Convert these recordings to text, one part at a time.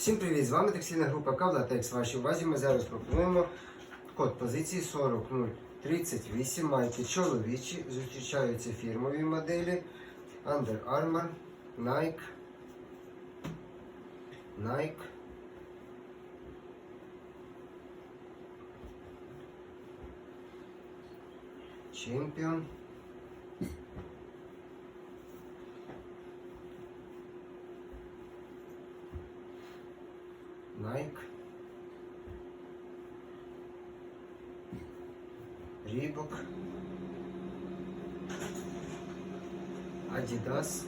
Всім привіт! З вами текстильна група Кавлатекс. Вашій увазі ми зараз пропонуємо код позиції 40038 майки чоловічі. Зустрічаються фірмові моделі Under Armour, Nike, Nike, Champion, Nike, Reebok, Adidas,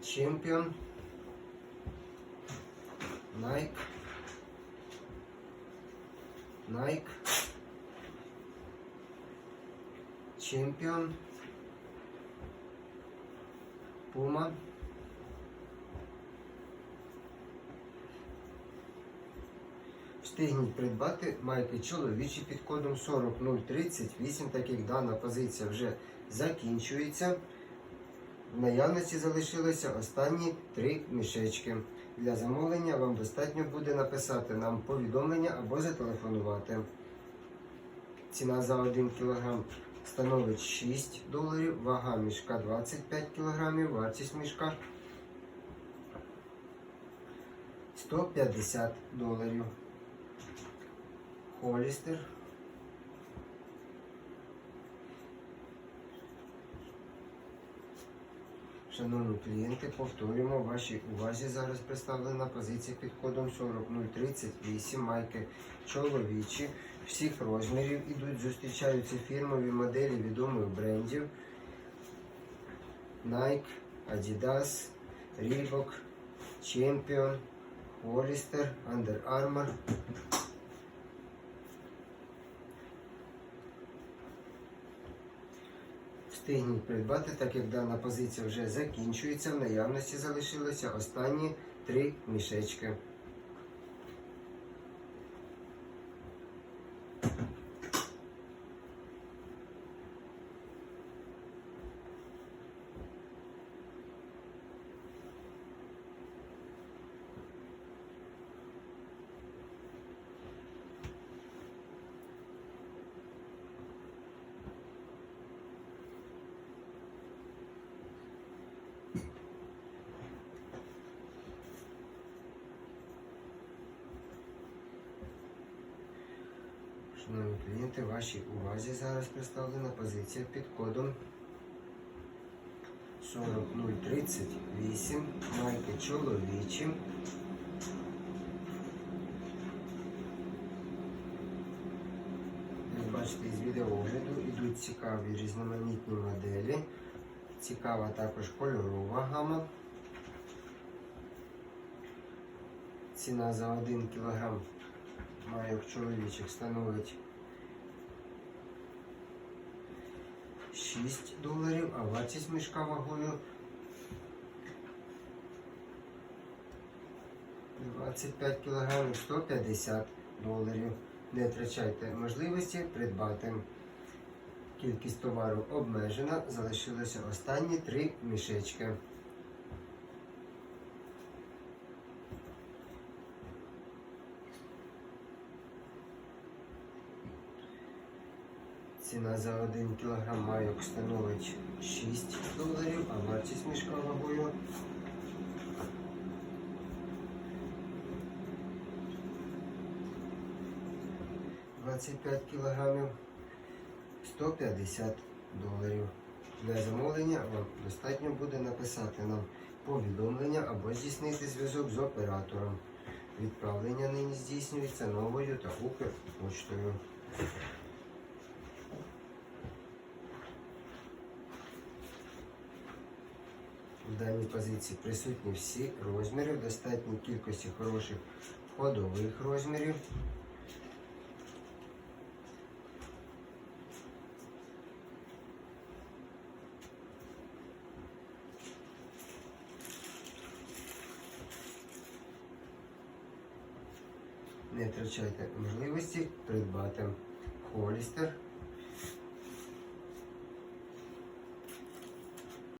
Champion, Nike, Nike, Champion, Puma, Встигніть придбати майки чоловічі під кодом 40038, так як дана позиція вже закінчується. В наявності залишилося останні три мішечки. Для замовлення вам достатньо буде написати нам повідомлення або зателефонувати. Ціна за 1 кг становить 6 доларів, вага мішка 25 кг, вартість мішка 150 доларів. Холістер. Шановні клієнти, повторюємо, вашій увазі зараз представлена позиція під кодом 40038 майки чоловічі всіх розмірів ідуть, зустрічаються фірмові моделі відомих брендів Nike, Adidas, Reebok, Champion, Hollister, Under Armour. Встигніть придбати, так як дана позиція вже закінчується. В наявності залишилося останні три мішечки. Шановні клієнти, вашій увазі зараз представлена позиція під кодом 40038 майки чоловічі. Як бачите, із відеоогляду йдуть цікаві різноманітні моделі. Цікава також кольорова гама. Ціна за 1 кг майок чоловічих становить 6 доларів, а вартість мішка вагою 25 кг 150 доларів. Не втрачайте можливості придбати. Кількість товару обмежена, залишилося останні три мішечки. Ціна за 1 кг майок становить 6 доларів, а вартість мішка вагою 25 кілограмів 150 доларів. Для замовлення вам достатньо буде написати нам повідомлення або здійснити зв'язок з оператором. Відправлення нині здійснюється новою та Укрпоштою. В даній позиції присутні всі розміри, в достатній кількості хороших ходових розмірів. Не втрачайте можливості придбати Холістер